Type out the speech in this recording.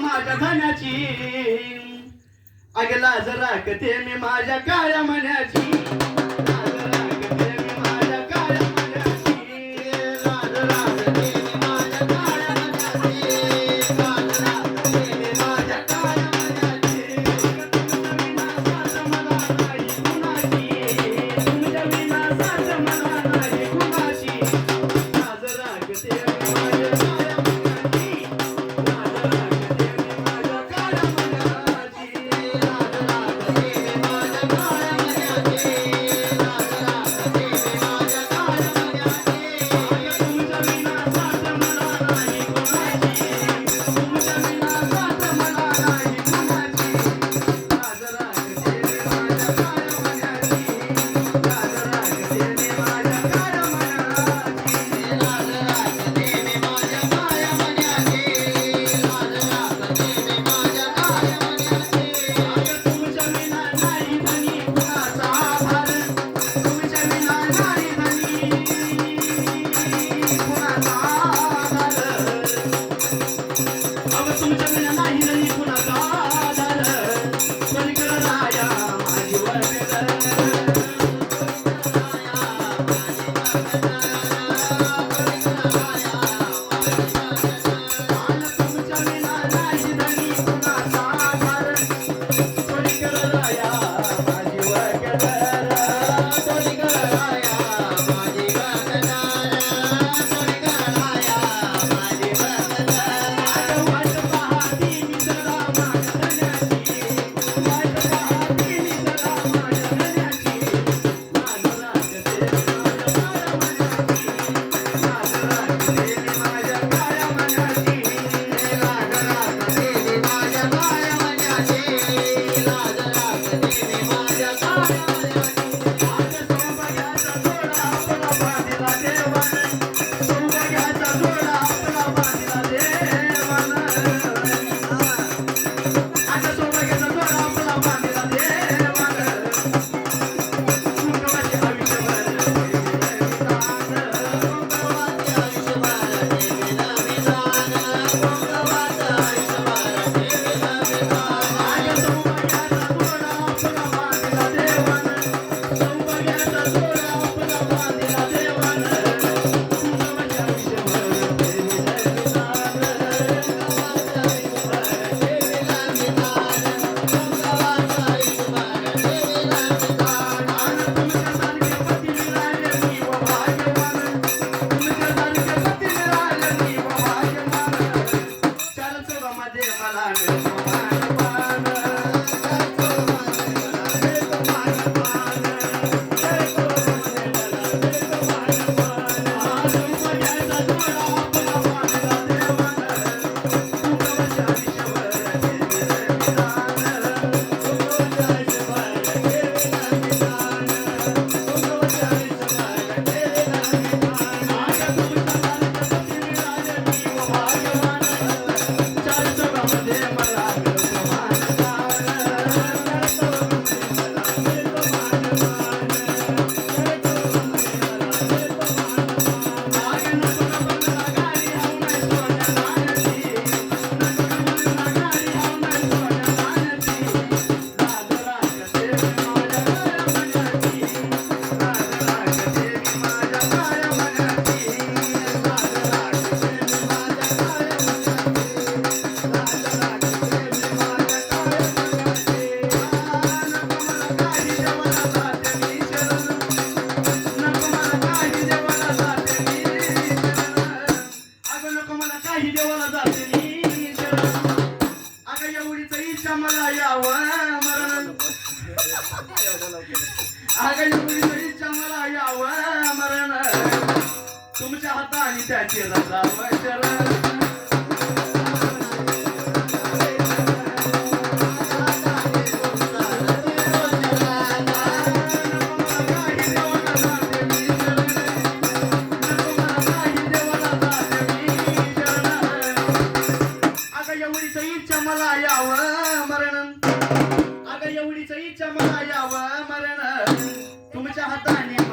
माट धनाची अगला जरा कथे मी माझ्या काळ्या म्हण्याची 我怎么这么难 ನಾನು आगाई मुलीच्या मला यावं मरण. तुमच्या हाताने त्याचे रसावं शरण मला यावं मरण. अगं एवढीच इच्छा मला यावं मरण. Jangan.